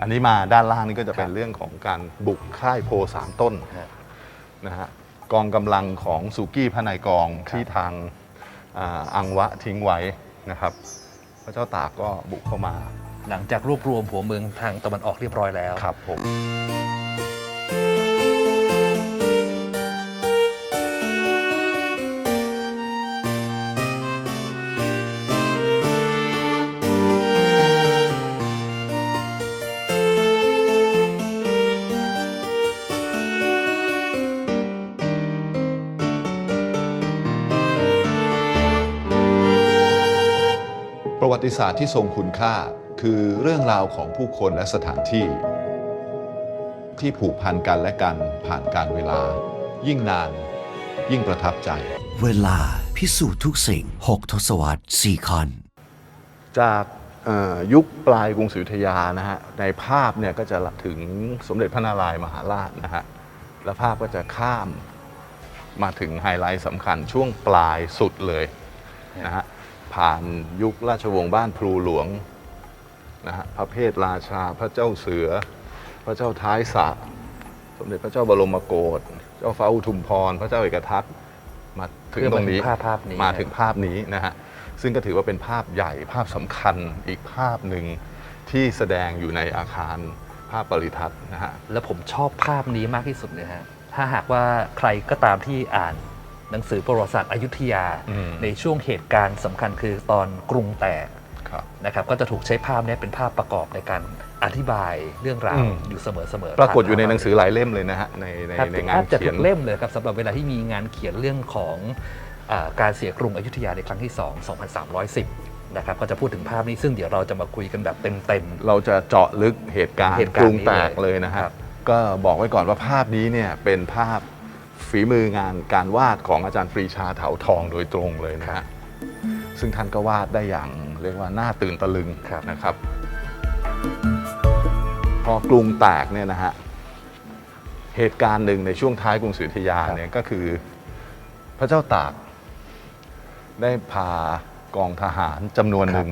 อันนี้มาด้านล่างนี่ก็จะเป็คนรับเรื่องของการบุกค่ายโพสามต้นฮะนะฮะกองกำลังของสุกี้พระนายกองครับที่ทางอ่าอังวะทิ้งไว้นะครับ พระเจ้าตากก็บุกเข้ามา หลังจากรวบรวมหัวเมืองทางตะวันออกเรียบร้อยแล้วครับผม ประวัติศาสตร์ที่ทรงคุณค่าคือเรื่องราวของผู้คนและสถานที่ ที่ผูกพันกันและกันผ่านการเวลา ยิ่งนาน ยิ่งประทับใจ เวลาพิสูจน์ทุกสิ่ง 6 ทศวรรษ4คอน จากเอ่อยุคปลายกรุงศรีอยุธยานะฮะในภาพเนี่ยก็จะถึงสมเด็จพระนารายณ์มหาราชนะฮะแล้วภาพก็จะข้ามมาถึงไฮไลท์สำคัญช่วงปลายสุดเลยนะฮะ ผ่านยุคราชวงศ์บ้านพลูหลวงนะฮะพระเพทราชาพระเจ้าเสือ พระเจ้าท้ายสระสมเด็จพระเจ้าบรมโกศเจ้าฟ้าอุทุมพร พระเจ้าเอกทัตมาถึงตรงนี้เพื่อมาถึงภาพภาพนี้มาถึงภาพนี้นะฮะซึ่งก็ถือว่าเป็นภาพใหญ่ภาพสำคัญอีกภาพหนึ่งที่แสดงอยู่ในอาคารภาพปริทัศน์นะฮะแล้วผมชอบภาพนี้มากที่สุดเลยฮะถ้าหากว่าใครก็ตามที่อ่าน หนังสือประวัติศาสตร์อยุธยาอืมในช่วงเหตุการณ์สำคัญคือตอนกรุงแตกครับนะครับก็จะถูกใช้ภาพเนี้เป็นภาพประกอบในการอธิบายเรื่องราวอืมอยู่เสมอๆปรากฏอยู่ในหนังสือหลายเล่มเลยนะฮะในในครับในถึงงานแทบจะเขีทุยนกเล่มเลยครับสำหรับเวลาที่มีงานเขียนเรื่องของอาการเสียกรุงอยุธยาในครั้งที่ 2 2310 นะครับก็จะพูดถึงภาพนี้ซึ่งเดี๋ยวเราจะมาคุยกันแบบเต็มเราจะเจาะลึกเหตุการณ์เหตุการณ์กรุงแตกนี้เลยเลยนะฮะครับ ก็บอกไว้ก่อนว่าภาพนี้เนี่ยเป็นภาพ ฝีมืองานการวาดของอาจารย์ปรีชาเถาทองโดยตรงเลยนะฮะซึ่งท่านก็วาดได้อย่างเรียกว่าน่าตื่นตะลึงครับนะครับ พอกรุงแตกเนี่ยนะฮะเหตุการณ์หนึ่งในช่วงท้ายกรุงศรีอยุธยาเนี่ยก็คือพระเจ้าตากได้พากองทหารจำนวนหนึ่ง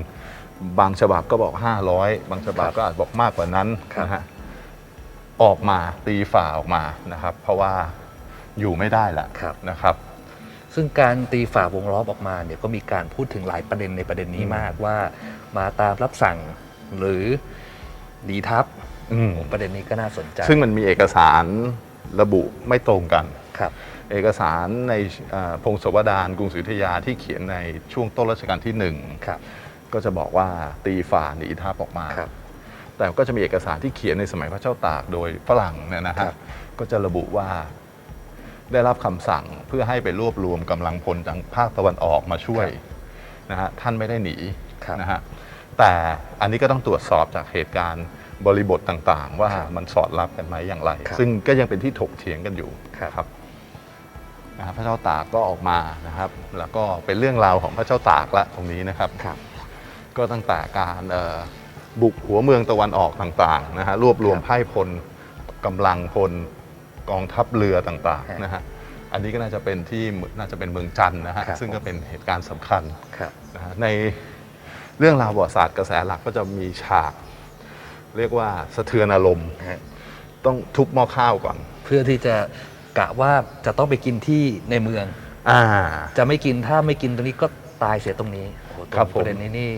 บางฉบับก็บอก 500 บางฉบับก็อาจบอกมากกว่านั้นครับนะฮะออกมาตีฝ่าออกมานะครับ เพราะว่า อยู่ไม่ได้ละครับ นะครับๆซึ่งการตีฝ่าวงล้อมออกมาเนี่ยก็มีการพูดถึงหลายประเด็นในประเด็นนี้อืมมากว่า มาตามรับสั่งหรือหนีทัพอืม ประเด็นนี้ก็น่าสนใจซึ่งมันมีเอกสารระบุไม่ตรงกัน ครับ เอกสารในเอ่อพงศาวดารกรุงศรีอยุธยาที่เขียนในช่วงต้นรัชกาลที่หนึ่งครับ ก็จะบอกว่าตีฝ่าหนีทัพออกมา ครับ แต่ก็จะมีเอกสารที่เขียนในสมัยพระเจ้าตากโดยฝรั่งเนี่ยนะครัฮะบ ก็จะระบุว่า ได้รับคำสั่งเพื่อให้ไปรวบรวมกำลังพลจากภาคตะวันออกมาช่วยนะฮะท่านไม่ได้หนีครับนะฮะแต่อันนี้ก็ต้องตรวจสอบจากเหตุการณ์บริบทต่างๆ ว่าครับมันสอดรับกันไหมอย่างไรครับซึ่งก็ยังเป็นที่ถกเถียงกันอยู่ครับนะครับพระเจ้าตากก็ออกมานะครับ แล้วก็เป็นเรื่องราวของพระเจ้าตากละตรงนี้นะครับครับก็ตั้งแต่การเอ่อบุกหัวเมืองตะวันออกต่างๆนะฮะรวบรวมครับไพร่พลกำลังพล กองทัพเรือต่างฮะๆนะฮะอันนี้ก็น่าจะเป็นที่น่าจะเป็นเมืองจันทร์นะฮะครับ ซึ่งก็เป็นเหตุการณ์สำคัญครับ นะฮะในเรื่องราวประวัติศาสตร์กระแสหลักก็จะมีฉาก เรียกว่าสะเทือนอารมณ์ ฮะ ต้องทุบหม้อข้าวก่อน เพื่อที่จะกะว่าจะต้องไปกินที่ในเมือง อ่า จะไม่กินถ้าไม่กินตรงนี้ก็ตายเสียตรงนี้โอ้โหตงครับผม ประเด็นนี้นี่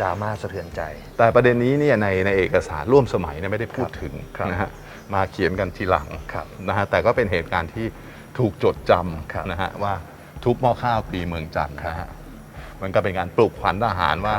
ดราม่าสะเทือนใจ แต่ประเด็นนี้เนี่ยในในเอกสารร่วมสมัยเนี่ยไม่ได้พูดครับถึงครับ นะฮะ มาเขียนกันทีหลังครับนะฮะแต่ก็เป็นเหตุการณ์ที่ถูกจดจครับำนะฮะว่าทุบหม้อข้าวตีเมืองจันทร์นะฮะมันก็เป็นการปลุกขวัญทหารว่า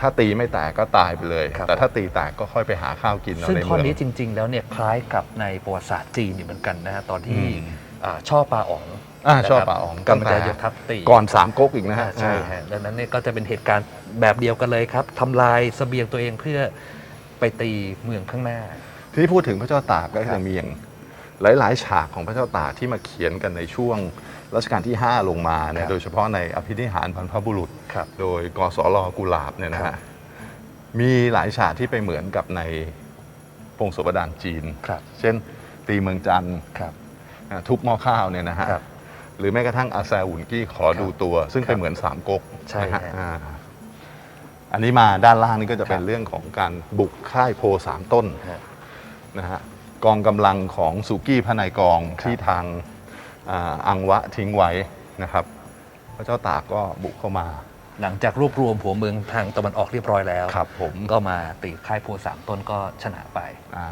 ถ้าตีไม่แตกก็ตายไปเลยครับแต่ถ้าตีแตกก็ค่อยไปหาข้าวกินเอาซึ่งในข้อเมืองนี้จริง ๆ แล้วเนี่ยคล้ายกับในประวัติศาสตร์จีนอยู่เหมือนกันนะฮะตอนที่อืมอ่าช่อปลาอ๋องอ่านะครับช่อปลาอ๋องกำลังจะยกทัพตีก่อนสามก๊กอีกนะฮะอ่าใช่ฮะดังนั้นเนี่ยก็จะเป็นเหตุการณ์แบบเดียวกันเลยครับทำลายเสบียงตัวเองเพื่อไปตีเมืองข้างหน้า ทีนี้พูดถึงพระเจ้าตากก็ครัจะบมีอย่างหลาย ๆ ฉากของพระเจ้าตากที่มาเขียนกันในช่วงรัชกาลที่ 5 ลงมาเนี่คยรับโดยเฉพาะในอภินิหารบรรพบุรุษครับโดยกสลกุหลาบเนี่ยนะครัฮะบมีหลายฉากที่ไปเหมือนกับในพงศาวดารจีนครับเช่นตีเมืองจันทร์ครับอ่าทุบหม้อข้าวเนี่ยนะฮะครับหรือแม้กระทั่งอาแซอุนกี้ขอดูตัว ซึ่งครัไปบเหมือนสามก๊กใช่นะฮะฮะอ่าอันนี้มาด้านล่างนี่ก็จะเป็คนรับเรื่องของการบุกค่ายโพสามต้นฮะ นะฮะกองกำลังของสุกี้พระนายกองครับที่ทางอ่าอังวะทิ้งไว้นะครับ พระเจ้าตากก็บุกเข้ามา หลังจากรวบรวมหัวเมืองทางตะวันออกเรียบร้อยแล้วครับผมก็มาตีค่ายโพสามต้นก็ชนะไปอ่า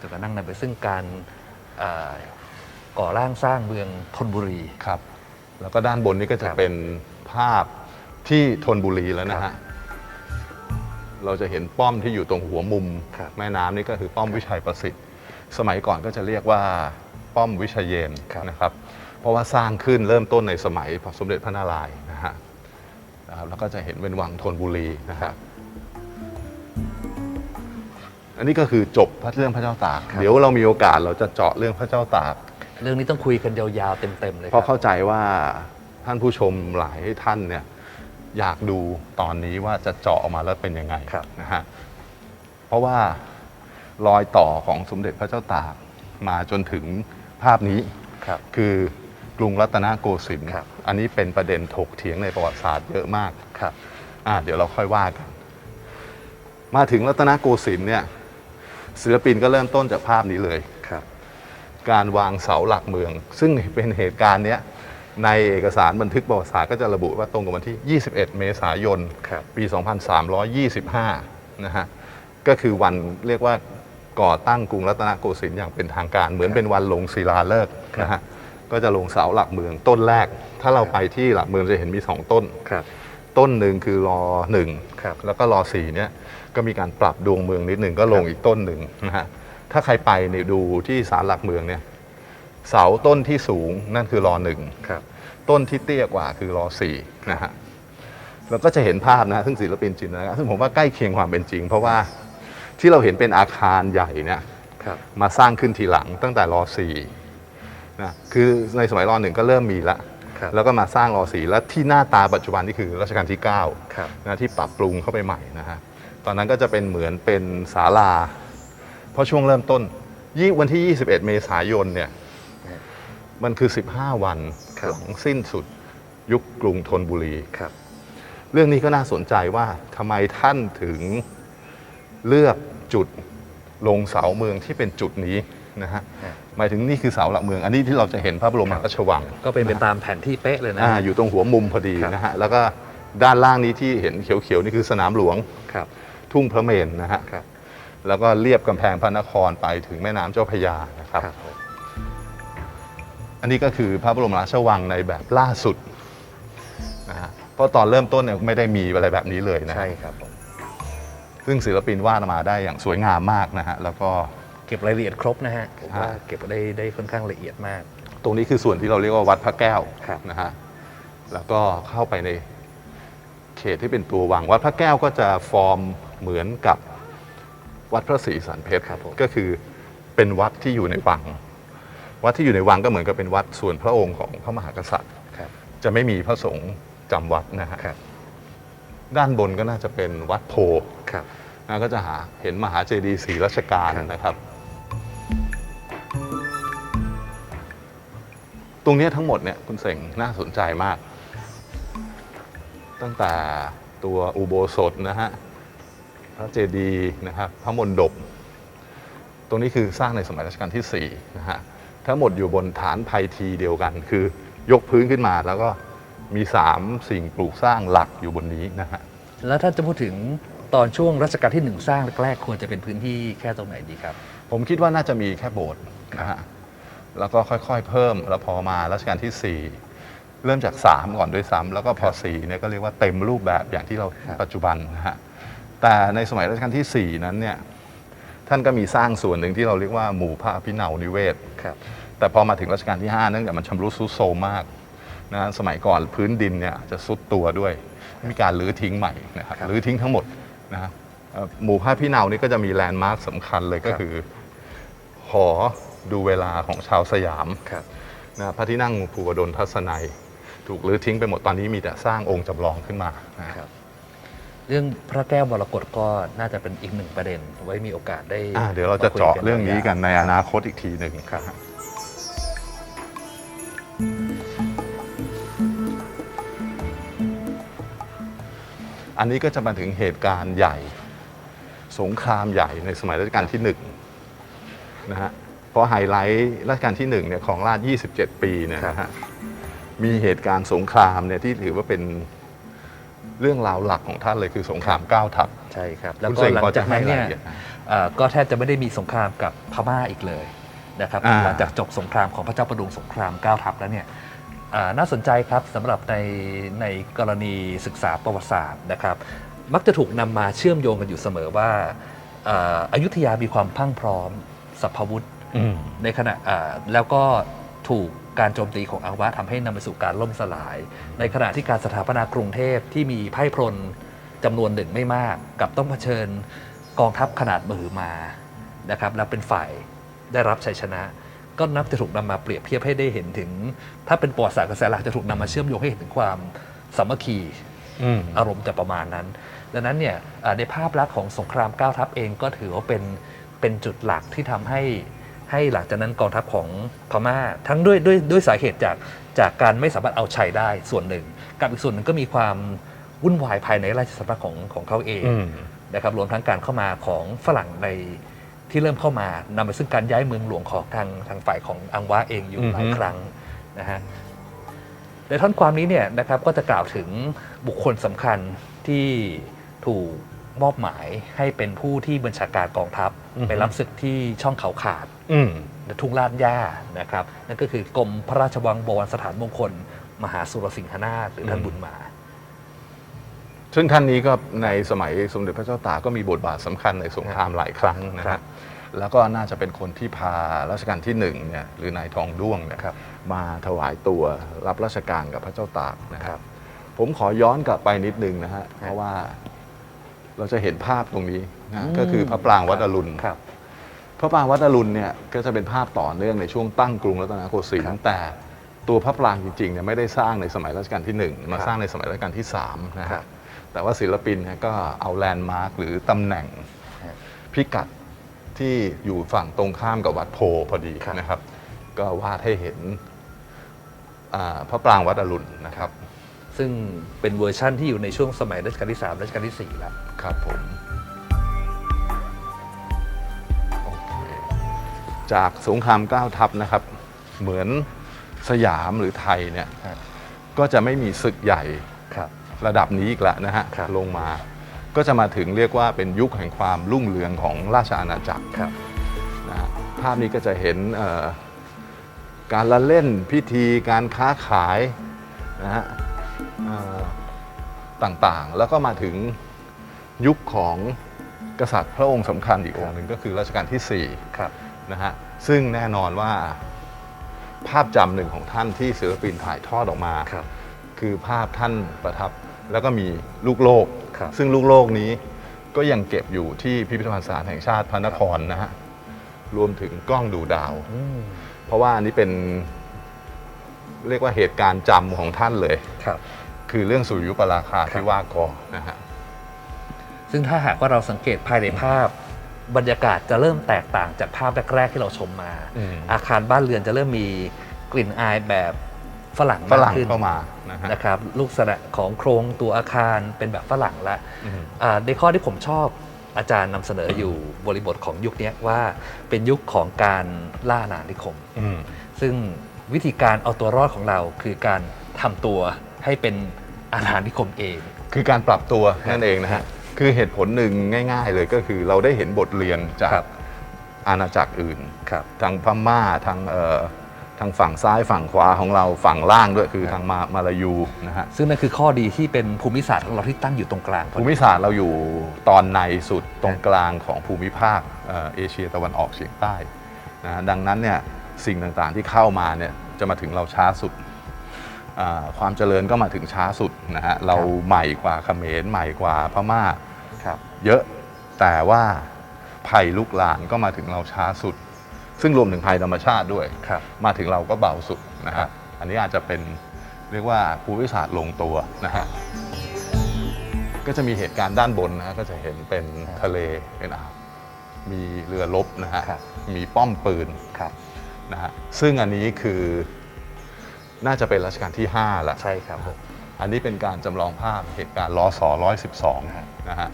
จนกระทั่งนำไปซึ่งการเอ่อก่อร่างสร้างเมืองธนบุรี ครับ แล้วก็ด้านบนนี้ก็จะครับเป็นภาพที่ธนบุรีแล้วนะครัฮะ บ เราจะเห็นป้อมที่อยู่ตรงหัวมุม ครับ แม่น้ำนี่ก็คือป้อมวิชัยประสิทธิ์ สมัยก่อนก็จะเรียกว่าป้อมวิชัยเยนครับ นะครับ เพราะว่าสร้างขึ้นเริ่มต้นในสมัยพระสมเด็จพระนารายณ์นะฮะนะครับแล้วก็จะเห็นเป็นวังธนบุรีนะครับอันนี้ก็คือจบพระเรื่องพระเจ้าตากครับเดี๋ยวเรามีโอกาสเราจะเจาะเรื่องพระเจ้าตาก เรื่องนี้ต้องคุยกันยาวๆเต็มๆเลยเพราะครัเข้าใจว่าท่านผู้ชมหลายท่านเนี่ย อยากดูตอนนี้ว่าจะเจาะออกมาแล้วเป็นยังไงครับ นะฮะเพราะว่ารอยต่อของสมเด็จพระเจ้าตากมาจนถึงภาพนี้ ครับ คือกรุงรัตนโกสินทร์ครับ อันนี้เป็นประเด็นถกเถียงในประวัติศาสตร์เยอะมาก ครับ อ่าเดี๋ยวเราค่อยว่ากัน มาถึงรัตนโกสินทร์เนี่ยศิลปินก็เริ่มต้นจากภาพนี้เลย ครับ การวางเสาหลักเมือง ซึ่งเป็นเหตุการณ์เนี้ย ในเอกสารบันทึกประวัติศาสตร์ก็จะระบุว่าตรงกับวันที่ 21 เมษายนครับปี 2325 นะฮะ ก็คือวันเรียกว่าก่อตั้งกรุงรัตนโกสินทร์อย่างเป็นทางการ เหมือนเป็นวันลงศิลาฤกษ์นะฮะ ก็จะลงเสาหลักเมืองต้นแรก ถ้าเราไปที่หลักเมืองจะเห็นมี 2 ต้นครับต้นหนึ่งคือรอหนึ่งครับแล้วก็รอสี่เนี่ยก็มีการปรับดวงเมืองนิดหนึ่งก็ลงอีกต้นหนึ่งนะฮะ ถ้าใครไปเนี่ยดูที่ศาลหลักเมืองเนี่ย เสาต้นที่สูงนั่นคือรอหนึ่งครับต้นที่เตี้ยกว่าคือรอสี่นะฮะแล้วก็จะเห็นภาพนะฮะซึ่งศิลปินจินตนาการซึ่งผมว่าใกล้เคียงความเป็นจริง เพราะว่าที่เราเห็นเป็นอาคารใหญ่เนี่ยครับมาสร้างขึ้นทีหลังตั้งแต่รอสี่นะคือในสมัยรอหนึ่งก็เริ่มมีละครับแล้วก็มาสร้างรอสี่แล้วที่หน้าตาปัจจุบันนี่คือรัชกาลที่9ครับนะที่ปรับปรุงเข้าไปใหม่นะฮะตอนนั้นก็จะเป็นเหมือนเป็นศาลา เพราะช่วงเริ่มต้นยี่วันที่ 21 เมษายนเนี่ย มันคือ 15 วันครับ หลังสิ้นสุดยุคกรุงธนบุรี ครับ เรื่องนี้ก็น่าสนใจว่าทำไมท่านถึงเลือกจุดลงเสาเมืองที่เป็นจุดนี้นะฮะฮะหมายถึงนี่คือเสาหลักเมือง อันนี้ที่เราจะเห็นพระบรมมหาราชวังก็เป็นไปตามแผนที่เป๊ะเลยนะ อ่าอยู่ตรงหัวมุมพอดีครับนะฮะแล้วก็ด้านล่างนี้ที่เห็นเขียวๆนี่คือสนามหลวงครับ ทุ่งพระเมรุนะฮะ ครับ แล้วก็เลียบกำแพงพระนครไปถึงแม่น้ำเจ้าพระยานะครับ ครับผม อันนี้ก็คือพระบรมราชวังในแบบล่าสุดนะฮะเพราะตอนเริ่มต้นเนี่ยไม่ได้มีอะไรแบบนี้เลยนะฮะใช่ครับผมซึ่งศิลปินวาดออกมาได้อย่างสวยงามมากนะฮะแล้วก็ เก็บรายละเอียดครบนะฮะผมว่าฮะเก็บได้ได้ค่อนข้างละเอียดมาก ตรงนี้คือส่วนที่เราเรียกว่าวัดพระแก้วครับ นะฮะ แล้วก็เข้าไปในเขตที่เป็นตัววัง วัดพระแก้วก็จะฟอร์มเหมือนกับวัดพระศรีสันเพชรครับผม ก็คือเป็นวัดที่อยู่ในวัง วัดที่อยู่ในวังก็เหมือนกับเป็นวัดส่วนพระองค์ของพระมหากษัตริย์ ครับ จะไม่มีพระสงฆ์จำวัดนะฮะครับ ด้านบนก็น่าจะเป็นวัดโพครับ นะก็จะหาเห็นมหาเจดีย์ศรีรัชกาลครับ นะครับ ตรงเนี้ยทั้งหมดเนี่ยคุณเสงน่าสนใจมาก ตั้งแต่ตัวอุโบสถนะฮะพระเจดีย์นะครับพระมณฑปตรงนี้คือสร้างในสมัยรัชกาลที่4นะฮะ ทั้งหมดอยู่บนฐานไพทีเดียวกัน คือยกพื้นขึ้นมาแล้วก็มี 3 สิ่งปลูกสร้างหลักอยู่บนนี้นะฮะแล้วถ้าจะพูดถึงตอนช่วงรัชกาลที่หนึ่งสร้างแรกๆควรจะเป็นพื้นที่แค่ตรงไหนดีครับ ผมคิดว่าน่าจะมีแค่โบสถ์นะฮะแล้วก็ค่อยๆเพิ่มแล้วพอมารัชกาลที่ 4 เริ่มจาก 3 ก่อนด้วยซ้ำแล้วก็พอ4เนี่ยก็เรียกว่าเต็มรูปแบบอย่างที่เราเห็นครับปัจจุบันนะฮะแต่ในสมัยรัชกาลที่ 4 นั้นเนี่ย ท่านก็มีสร้างส่วนหนึ่งที่เราเรียกว่าหมู่พระอภิเนานิเวศ ครับ แต่พอมาถึงรัชกาลที่ 5 เนื่องจากมันชำรุดทรุดโทรมมากนะสมัยก่อนพื้นดินเนี่ยจะซุดตัวด้วย มีการรื้อทิ้งใหม่นะครับครับรื้อทิ้งทั้งหมดนะฮะเอ่อหมู่พระพี่เนานี่ก็จะมีแลนด์มาร์คสำคัญเลยก็ครับ คือหอดูเวลาของชาวสยาม ครับ นะพระที่นั่งภูวดลทัศนัย ถูกรื้อทิ้งไปหมดตอนนี้มีแต่สร้างองค์จำลองขึ้นมานะครับ เรื่องพระแก้วมรกตก็น่าจะเป็นอีกหนึ่งประเด็น ไว้มีโอกาสได้อ่าเดี๋ยวเราจะเจาะเรื่องนี้กันในอนาคตอีกทีหนึ่งครับอันนี้ก็จะมาถึงเหตุการณ์ใหญ่ สงครามใหญ่ในสมัยรัชกาลที่หนึ่งนะฮะเพราะไฮไลท์รัชกาลที่หนึ่งเนี่ยของราช 27 ปีเนี่ยนะฮะมีเหตุการณ์สงครามเนี่ยที่ถือว่าเป็น เรื่องราวหลักของท่านเลยคือสงครามเก้าทัพใช่ครับ แล้วคุณก็เสกหลังพอจากนั้นจะให้เนี่ยรายละเอียดไหมเอ่อก็แทบจะไม่ได้มีสงครามกับพม่าอีกเลยนะครับอ่าหลังจากจบสงครามของพระเจ้าประดุงสงครามเก้าทัพแล้วเนี่ยอ่าน่าสนใจครับสำหรับในในกรณีศึกษาประวัติศาสตร์นะครับ มักจะถูกนำมาเชื่อมโยงกันอยู่เสมอว่าอ่าอายุทยามีความพรั่งพร้อมสัพพวุธในขณะอ่าแล้วก็ ถูกการโจมตีของอังวะทำให้นำไปสู่การล่มสลาย ในขณะที่การสถาปนากรุงเทพที่มีไพร่พลจำนวนหนึ่งไม่มาก กับต้องเผชิญกองทัพขนาดมหึมานะครับแล้วเป็นฝ่ายได้รับชัยชนะ ก็นับจะถูกนำมาเปรียบเทียบให้ได้เห็นถึง ถ้าเป็นประวัติศาสตร์กระแสหลักจะถูกนำมาเชื่อมโยงให้เห็นถึงความสามัคคีอารมณ์จะประมาณนั้น ดังนั้นเนี่ยอ่าในภาพลักษณ์ของสงครามเก้าทัพเองก็ถือว่าเป็นเป็นจุดหลักที่ทำให้ ให้หลังจากนั้นกองทัพของพม่า ทั้งด้วยด้วยด้วยสาเหตุจากจากการไม่สามารถเอาชัยได้ส่วนหนึ่ง กับอีกส่วนหนึ่งก็มีความวุ่นวายภายในราชสำนักของของเขาเองอืมนะครับรวมทั้งการเข้ามาของฝรั่งในที่เริ่มเข้ามานำไปซึ่งการย้ายเมืองหลวงของทางทางฝ่ายของอังวะเองอยู่หลายอือฮึครั้งนะฮะในท่อนความนี้เนี่ยนะครับก็จะกล่าวถึงบุคคลสำคัญที่ถูก มอบหมายให้เป็นผู้ที่บัญชาการกองทัพอือฮึไปรับศึกที่ช่องเขาขาดอืมและทุ่งลาดย่านะครับ นั่นก็คือกรมพระราชวังบวรสถานมงคล มหาสุรสิงหนาถหรือท่านอืมบุญมาซึ่งท่านนี้ก็ในสมัยสมเด็จพระเจ้าตากก็มีบทบาทสำคัญในสงครามหลายครั้งนะครัฮะบแล้วก็น่าจะเป็นคนที่พารัชกาลที่หนึ่งเนี่ยหรือนายทองด้วงเนี่ยครับมาถวายตัวรับราชการกับพระเจ้าตากนะคครัรับบผมขอย้อนกลับไปนิดนึงนะฮะเพราะว่า เราจะเห็นภาพตรงนี้นะก็คือพระปรางวัดอรุณครับ พระปรางวัดอรุณเนี่ยก็จะเป็นภาพต่อเนื่องในช่วงตั้งกรุงรัตนโกสินทครัร์บแต่ตัวพระปรางจริงๆเนี่ยไม่ได้สร้างในสมัยรัชกาลที่หนึ่งมาครับสร้างในสมัยรัชกาลที่สามนะครัฮะบแต่ว่าศิลปินเนี่ยก็เอาแลนด์มาร์คหรือตำแหน่งครับพิกัดที่อยู่ฝั่งตรงข้ามกับวัดโพพอดีครับนะครับ ก็วาดให้เห็นอ่าพระปรางวัดอรุณนะครับ ซึ่งเป็นเวอร์ชั่นที่อยู่ในช่วงสมัยรัชกาลที่3รัชกาลที่4แล้ว ครับผมโอเคจากสงครามเก้าทัพนะครับ เหมือนสยามหรือไทยเนี่ยครับก็จะไม่มีศึกใหญ่ครับ ระดับนี้อีกแล้วนะฮะครับ ลงมา ก็จะมาถึงเรียกว่าเป็นยุคแห่งความรุ่งเรืองของราชอาณาจักร ครับ นะฮะภาพนี้ก็จะเห็นเอ่อการละเล่นพิธีการค้าขายนะฮะเอ่อ ต่างๆ แล้วก็มาถึงยุคของกษัตริย์พระองค์สำคัญอีกองค์หนึ่งก็คือรัชกาลที่ครับ4นะฮะซึ่งแน่นอนว่าภาพจำหนึ่งของท่านที่ศิลปินถ่ายทอดออกมาครับคือภาพท่านประทับแล้วก็มีลูกโลกครับซึ่งลูกโลกนี้ก็ยังเก็บอยู่ที่พิพิธภัณฑ์สถานแห่งชาติพระนครนะฮะรวมถึงกล้องดูดาวอืมเพราะว่าอันนี้เป็น เรียกว่าเหตุการณ์จำของท่านเลย ครับ คือเรื่องสุริยุปราคาครับที่ว่ากอนะฮะ ซึ่งถ้าหากว่าเราสังเกตภายในภาพ บรรยากาศจะเริ่มแตกต่างจากภาพแรกๆ ที่เราชมมา อืม อาคารบ้านเรือนจะเริ่มมีกลิ่นอายแบบฝรั่งฝมากรั่งขึ้นเข้ามานะฮะนะครับลูกษณะของโครงตัวอาคารเป็นแบบฝรั่งละ อืม อ่าในข้อที่ผมชอบอาจารย์นำเสนออยู่บริบทของยุคเนี้ยว่าเป็นยุคของการล่าอาณานิคม อืมซึ่ง วิธีการเอาตัวรอดของเรา คือการทำตัวให้เป็นอาณานิคมเอง คือการปรับตัวครับนั่นเองนะฮะ คือเหตุผลหนึ่งง่าย ๆ เลยก็คือเราได้เห็นบทเรียนจากครับอาณาจักรอื่น ครับ ทางพม่าทางเอ่อทางฝั่งซ้ายฝั่งขวาของเราฝั่งล่างด้วยคือทางมามาลายูนะฮะซึ่งนั่นคือข้อดีที่เป็นภูมิศาสตร์ของเราที่ตั้งอยู่ตรงกลางพอภูดีมิศาสตร์เราอยู่ตอนในสุดตรงกลางของภูมิภาคเอ่อเอเชียตะวันออกเฉียงใต้นะฮะดังนั้นเนี่ยสิ่งต่างๆที่เข้ามาเนี่ย จะมาถึงเราช้าสุดอ่าความเจริญก็มาถึงช้าสุดนะฮะเราใหม่กว่าเขมรใหม่กว่าพม่า ครับ เยอะแต่ว่าภัยลุกลามก็มาถึงเราช้าสุด ซึ่งรวมถึงภัยธรรมชาติด้วย ครับ มาถึงเราก็เบาสุดนะครัฮะบ อันนี้อาจจะเป็นเรียกว่าภูมิศาสตร์ลงตัวนะฮะก็จะมีเหตุการณ์ด้านบนนะฮะก็จะเห็นเป็นทะเลเป็นอ่าวมีเรือรบนะฮะครับ มีป้อมปืน ครับ นะฮะซึ่งอันนี้คือน่าจะเป็นรัชกาลที่5ละใช่ครับผมอันนี้เป็นการจำลองภาพเหตุการณ์ล้อสอ112นะฮะ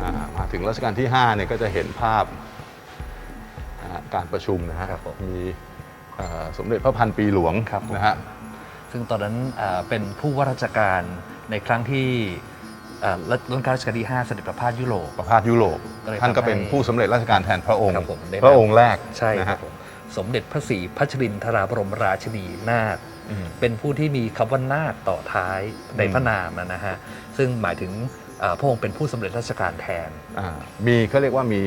อ่ามาถึงรัชกาลที่5เนี่ยก็จะเห็นภาพนะฮะการประชุมนะฮะครับผม มีเอ่อสมเด็จพระพันปีหลวงครับผม นะฮะ ซึ่งตอนนั้นอ่าเป็นผู้ว่าราชการในครั้งที่อ่ารัชรัชกาลรัชกาลที่ 5 เสด็จประพาสยุโรป ประพาสยุโรปก็เลยท่านก็ทำให้เป็นผู้สำเร็จราชการแทนพระองค์ ครับผมได้พระองค์แรกใช่นะครัฮะบผม สมเด็จพระศรีพัชรินทราบรมราชินีนาถอืมเป็นผู้ที่มีคำว่านาถต่อท้ายในอืมพระนามนะฮะซึ่งหมายถึงอ่าพระองค์เป็นผู้สำเร็จราชการแทนอ่ามีเขาเรียกว่ามี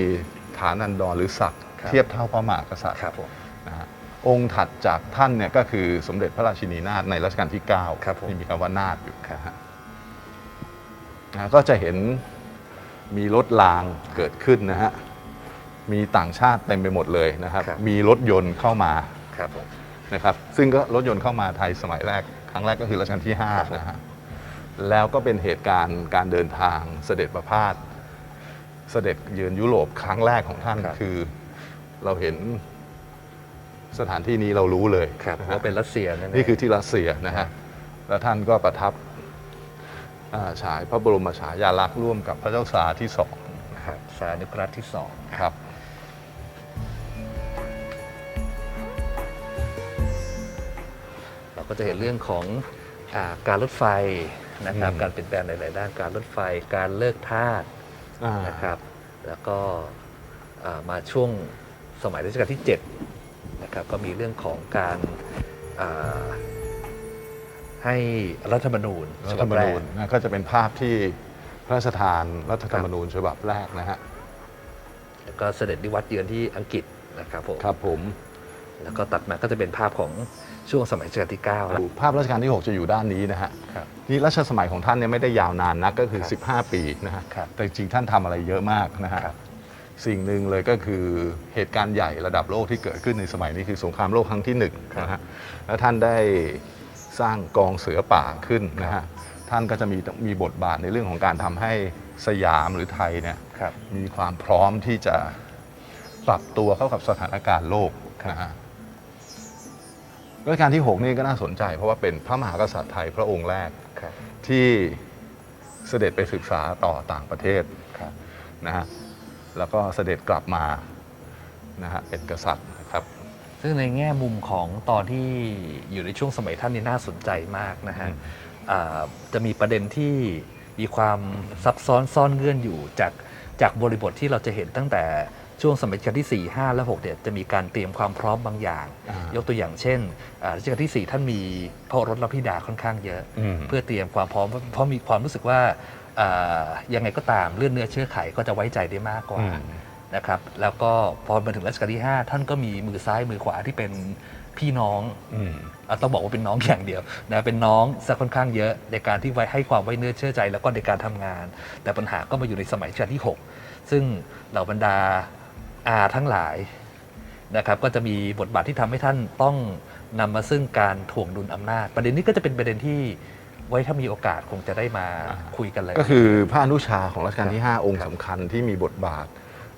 ฐานันดรหรือศักดิ์ครับเทียบเท่าพระมหากษัตริย์ครับผมนะฮะองค์ถัดจากท่านเนี่ยก็คือสมเด็จพระราชินีนาถในรัชกาลที่9ครับผมที่มีคำว่านาถอยู่นะฮะนะก็จะเห็นมีรถรางเกิดขึ้นนะฮะ มีต่างชาติเต็มไปหมดเลยนะครับ ครับ มีรถยนต์เข้ามาครับผม นะครับซึ่งก็รถยนต์เข้ามาไทยสมัยแรก ครั้งแรกก็คือรัชกาลที่ครับผม5นะฮะแล้วก็เป็นเหตุการณ์การเดินทางเสด็จประพาสเสด็จเยือนยุโรปครั้งแรกของท่านครับ คือเราเห็นสถานที่นี้เรารู้เลยครับนะฮะ ว่าเป็นรัสเซียนั่นเองนี่คือที่รัสเซียนะครัฮะบแล้วท่านก็ประทับอ่าฉายพระบรมฉายาลักษณ์ร่วมกับพระเจ้าสาที่สอง ครับสานุกรัตที่สองครับ เราก็จะเห็นเรื่องของอาการรถไฟนะครับ อืม การเปลี่ยนแปลงหลาย ๆ ด้านการรถไฟการเลิกทาสอ่านะครับ แล้วก็อ่ามาช่วงสมัยรัชกาลที่7นะครับก็มีเรื่องของการอ่าให้รัฐธรรมนูญรัฉฐบัธรบรมแรนูกญนะก็จะเป็นภาพที่ พระราชทานรัฐธรรมนูญฉบับแรกนะฮะแล้วก็เสด็จนิวัตเยือนที่อังกฤษนะครับผมครับผม แล้วก็ตัดมาก็จะเป็นภาพของช่วงสมัยรัชกาลที่9แล้วภาพรัชกาลที่ 6 จะอยู่ด้านนี้นะฮะครับนี่รัชสมัยของท่านเนี่ยไม่ได้ยาวนานนักก็คือครับ15 ปีนะฮะครับแต่จริงๆท่านทำอะไรเยอะมากนะฮะครับสิ่งหนึ่งเลยก็คือเหตุการณ์ใหญ่ระดับโลกที่เกิดขึ้นในสมัยนี้คือสงครามโลกครั้งที่หนึ่งนะฮะแล้วท่านได้สร้างกองเสือป่าขึ้นนะฮะ ท่านก็จะมีมีบทบาทในเรื่องของการทำให้สยามหรือไทยเนี่ยครับ มีความพร้อมที่จะปรับตัวเข้ากับสถานการณ์โลกนะฮะรัชกาลที่ 6 นี่ก็น่าสนใจ เพราะว่าเป็นพระมหากษัตริย์ไทยพระองค์แรกครับ ที่เสด็จไปศึกษาต่อต่างประเทศ ครับ นะฮะแล้วก็เสด็จกลับมานะฮะเป็นกษัตริย์นะครับ ซึ่งในแง่มุมของตอนที่อยู่ในช่วงสมัยท่านนี่น่าสนใจมากนะฮะ อืมอ่า จะมีประเด็นที่มีความซับซ้อนซ่อนเงื่อนอยู่จากจากบริบทที่เราจะเห็นตั้งแต่ช่วงสมัยรัชกาลที่ 4 5 และ6เนี่ยจะมีการเตรียมความพร้อมบางอย่างอ่ายกตัวอย่างเช่นอ่ารัชกาลที่ 4 ท่านมีพระโอรถรับธิดาค่อนข้างเยอะอืมเพื่อเตรียมความพร้อมเพราะเพราะมีความรู้สึกว่าอ่ายังไงก็ตามเลื่อนเนื้อเชื้อไขก็จะไว้ใจได้มากกว่าอืมนะครับแล้วก็พอมาถึงรัชกาลที่ 5 ท่านก็มีมือซ้ายมือขวาที่เป็น พี่น้องอืมอะต้องบอกว่าเป็นน้องอย่างเดียวนะเป็นน้องซะค่อนข้างเยอะในการที่ไว้ให้ความไว้เนื้อเชื่อใจ แล้วก็ในการทำงาน แต่ปัญหาก็มาอยู่ในสมัยรัชกาลที่ 6 ซึ่งเหล่าบรรดาอาทั้งหลายนะครับก็จะมีบทบาทที่ทำให้ท่านต้องนำมาซึ่งการถ่วงดุลอำนาจ ประเด็นนี้ก็จะเป็นประเด็นที่ไว้ถ้ามีโอกาสคงจะได้มาอ่าคุยกันเลย ก็คือพระอนุชาของรัชกาลที่ 5 องค์ครับสำคัญที่มีบทบาท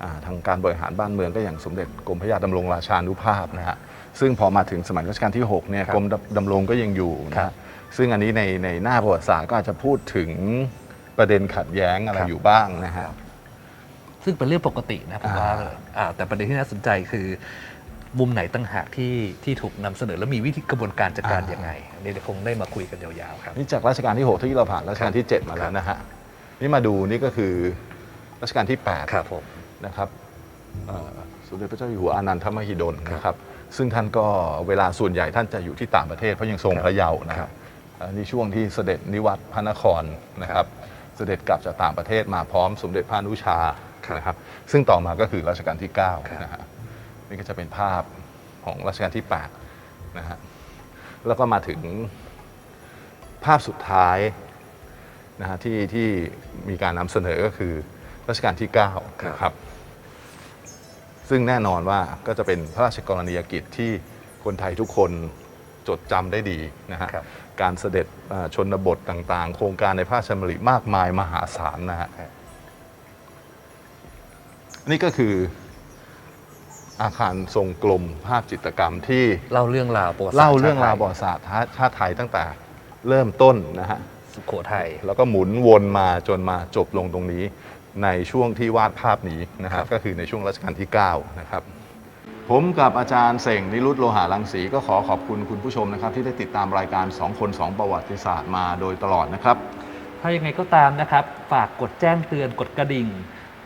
อ่าทางการบริหารบ้านเมืองก็อย่างสมเด็จกรมพระยาดำรงราชานุภาพนะฮะ ซึ่งพอมาถึงสมัยรัชกาลที่6เนี่ยครับกรมดำรงก็ยังอยู่นะครัฮะบซึ่งอันนี้ในในหน้าประวัติศาสตร์ก็อาจจะพูดถึงประเด็นขัดแย้งอะไรครับอยู่บ้างนะฮะซึ่งเป็นเรื่องปกตินะผมว่าอ่าอ่าแต่ประเด็นที่น่าสนใจคือมุมไหนตั้งหากที่ที่ถูกนำเสนอ แล้วมีวิธีกระบวนการจัดการยังไงอันนี้เดี๋ยวคงได้มาคุยกันยาวๆครับนี่จากรัชกาลที่ 6 ที่เราผ่านรัชกาลที่ 7 มาแล้วนะฮะนี่มาดูนี่ก็คือรัชกาลที่8ครับผมนะครับเอ่อสมเด็จพระเจ้าอยู่หัวอานันทมหิดลนะครับ ซึ่งท่านก็เวลาส่วนใหญ่ท่านจะอยู่ที่ต่างประเทศเพราะยังทรงครับพระเยาว์นะคครัรับบอันนี้ช่วงที่เสด็จนิวัตพระนครนะครับเสด็จกลับจากต่างประเทศมาพร้อมสมเด็จพระอนุชาครับนะครับซึ่งต่อมาก็คือรัชกาลที่ครับ9นะฮะนี่ก็จะเป็นภาพของรัชกาลที่8นะฮะแล้วก็มาถึงภาพสุดท้ายนะฮะที่ที่มีการนำเสนอก็คือรัชกาลที่9นะครับ ซึ่งแน่นอนว่าก็จะเป็นพระราชกรณียกิจที่คนไทยทุกคนจดจำได้ดีนะฮะ ครับการเสด็จอ่าชนบทต่างๆ โครงการในพระราชดำริมากมายมหาศาลนะฮะ ครับ นี่ก็คืออาคารทรงกลมภาพจิตรกรรมที่ เล่าเรื่องราวประวัติศาสตร์เล่าเรื่องราวชประติวัติศาสตร์ชาติไทยตั้งแต่เริ่มต้นนะฮะ สุโขทัย แล้วก็หมุนวนมาจนมาจบลงตรงนี้ ในช่วงที่วาดภาพนี้นะคครัรับบก็คือในช่วงรัชกาลที่ 9 นะครับ ผมกับอาจารย์เส่งนิรุตโลหะรังสีก็ขอขอบคุณคุณผู้ชมนะครับ ที่ได้ติดตามรายการ 2 คน 2 ประวัติศาสตร์มาโดยตลอดนะครับ ถ้ายังไงก็ตามนะครับ ฝากกดแจ้งเตือนกดกระดิ่ง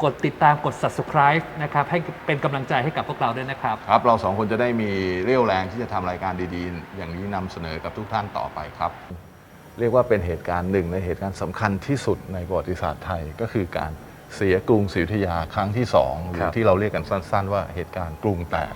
กดติดตามกด subscribe นะครับ ให้เป็นกำลังใจให้กับพวกเราด้วยนะครับ ครับเราสองคนจะได้มีเรี่ยวแรงที่จะทำรายการดีๆ อย่างนี้นำเสนอกับทุกท่านต่อไปครับเรียกว่าเป็นเหตุการณ์หนึ่งในเหตุการณ์สำคัญที่สุดในประวัติศาสตร์ไทยก็คือการ เสียกรุงศรีอยุธยาครั้งที่สองหรือที่เราเรียกกันสั้น ๆ ว่าเหตุการณ์กรุงแตก